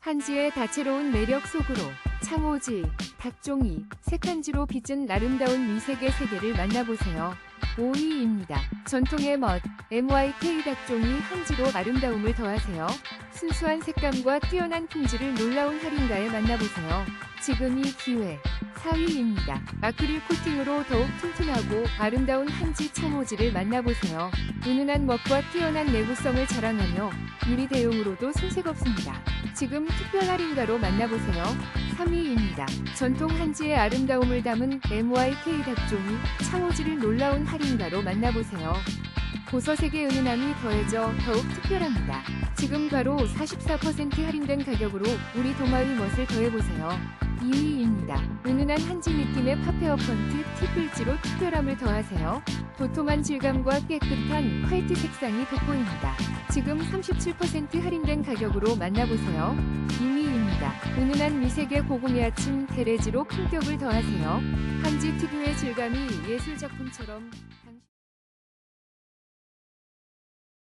한지의 다채로운 매력 속으로 창호지, 닭종이, 색한지로 빚은 아름다운 미색의 세계를 만나보세요. 5위입니다. 전통의 멋, MYK 닭종이 한지로 아름다움을 더하세요. 순수한 색감과 뛰어난 품질을 놀라운 할인가에 만나보세요. 지금이 기회. 4위입니다. 아크릴 코팅으로 더욱 튼튼하고 아름다운 한지 청호지를 만나보세요. 은은한 멋과 뛰어난 내구성을 자랑하며 유리 대용으로도 손색 없습니다. 지금 특별 할인가로 만나보세요. 3위입니다. 전통 한지의 아름다움을 담은 MYK 닭종이 창호지를 놀라운 할인가로 만나보세요. 보석색의 은은함이 더해져 더욱 특별합니다. 지금 바로 44% 할인된 가격으로 우리 도마의 멋을 더해보세요. 2위입니다. 은은한 한지 느낌의 파페어 펀트 티플지로 특별함을 더하세요. 도톰한 질감과 깨끗한 화이트 색상이 돋보입니다. 지금 37% 할인된 가격으로 만나보세요. 2위입니다. 은은한 미색의 고공의 아침 테레지로 품격을 더하세요. 한지 특유의 질감이 예술 작품처럼